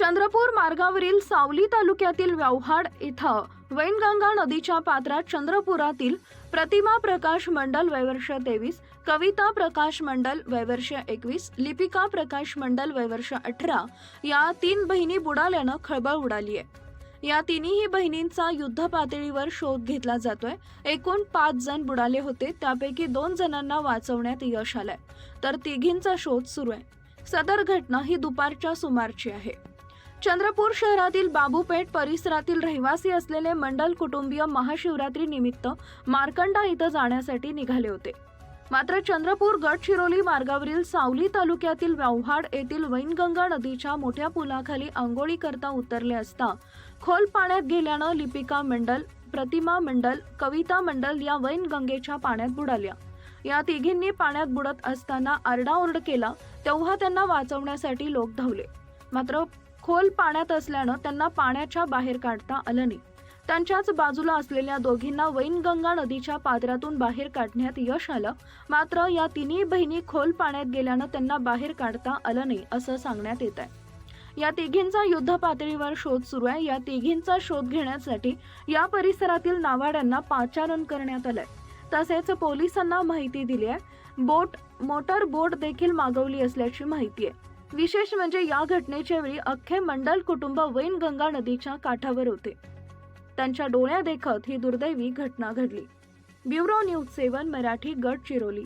चंद्रपूर मार्गावरील सावली तालुक्यातील व्यवहाड इथं वैनगंगा नदीच्या पात्रात चंद्रपुरातील प्रतिमा प्रकाश मंडल वैवर्ष तेवीस कविता प्रकाश मंडल वैवर्ष एकवीस लिपिका प्रकाश मंडल वैवर्ष अठरा या तीन बहिणी बुडाल्यानं खळबळ उडाली आहे. या तिन्ही बहिणींचा युद्ध पातळीवर शोध घेतला जातोय. एकूण पाच जण बुडाले होते. त्यापैकी दोन जणांना वाचवण्यात यश आलंय. तर तिघींचा शोध सुरू आहे. सदर घटना ही दुपारच्या सुमारची आहे. चंद्रपूर शहरातील बाबूपेठ परिसरातील रहिवासी असलेले मंडल कुटुंबीय महाशिवरात्री निमित्त मार्कंडा इथं जाण्यासाठी निघाले होते. मात्र चंद्रपूर गडचिरोली मार्गावरील सावली तालुक्यातील व्यवहाड येथील वैनगंगा नदीच्या मोठ्या पुलाखाली आंघोळी करता उतरले असता खोल पाण्यात गेल्यानं लिपिका मंडल प्रतिमा मंडल कविता मंडल या वैनगंगेच्या पाण्यात बुडाल्या. या तिघींनी पाण्यात बुडत असताना आरडाओरड केला तेव्हा त्यांना वाचवण्यासाठी लोक धावले. मात्र खोल पाण्यात असल्यानं त्यांना पाण्याच्या बाहेर काढता आलं नाही. त्यांच्याच बाजूला असलेल्या दोघींना वैनगंगा नदीच्या पात्रातून बाहेर काढण्यात यश आलं. मात्र या तिन्ही बहिणी खोल पाण्यात गेल्यानं त्यांना बाहेर काढता आलं नाही असं सांगण्यात येत आहे या तिघींचा युद्ध पातळीवर शोध सुरू आहे. या तिघींचा शोध घेण्यासाठी या परिसरातील नावाड्यांना पाचारण करण्यात आलंय. तसेच पोलिसांना माहिती दिली आहे बोट मोटर बोट देखील मागवली असल्याची माहिती आहे. विशेष म्हणजे या घटनेच्या वेळी अख्खे मंडल कुटुंब वैनगंगा नदीच्या काठावर होते. त्यांच्या डोळ्या देखत ही दुर्दैवी घटना घडली. Bureau news seven Marathi Gadchiroli